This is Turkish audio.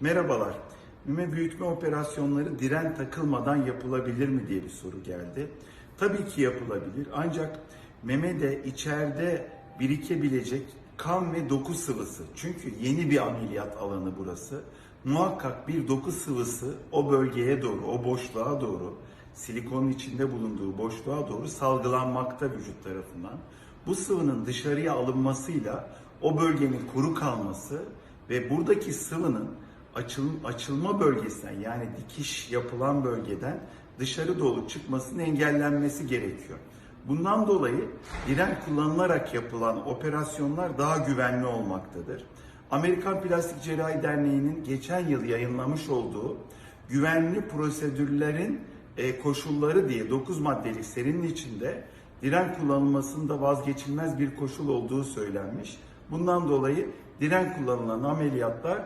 Merhabalar. Meme büyütme operasyonları diren takılmadan yapılabilir mi diye bir soru geldi. Tabii ki yapılabilir. Ancak memede içeride birikebilecek kan ve doku sıvısı. Çünkü yeni bir ameliyat alanı burası. Muhakkak bir doku sıvısı o bölgeye doğru, o boşluğa doğru, silikonun içinde bulunduğu boşluğa doğru salgılanmakta vücut tarafından. Bu sıvının dışarıya alınmasıyla o bölgenin kuru kalması ve buradaki sıvının açıl, açılma bölgesinden yani dikiş yapılan bölgeden dışarı doğru çıkmasının engellenmesi gerekiyor. Bundan dolayı diren kullanılarak yapılan operasyonlar daha güvenli olmaktadır. Amerikan Plastik Cerrahi Derneği'nin geçen yıl yayınlamış olduğu güvenli prosedürlerin e, koşulları diye 9 maddelik serinin içinde diren kullanılmasında vazgeçilmez bir koşul olduğu söylenmiş. Bundan dolayı diren kullanılan ameliyatlar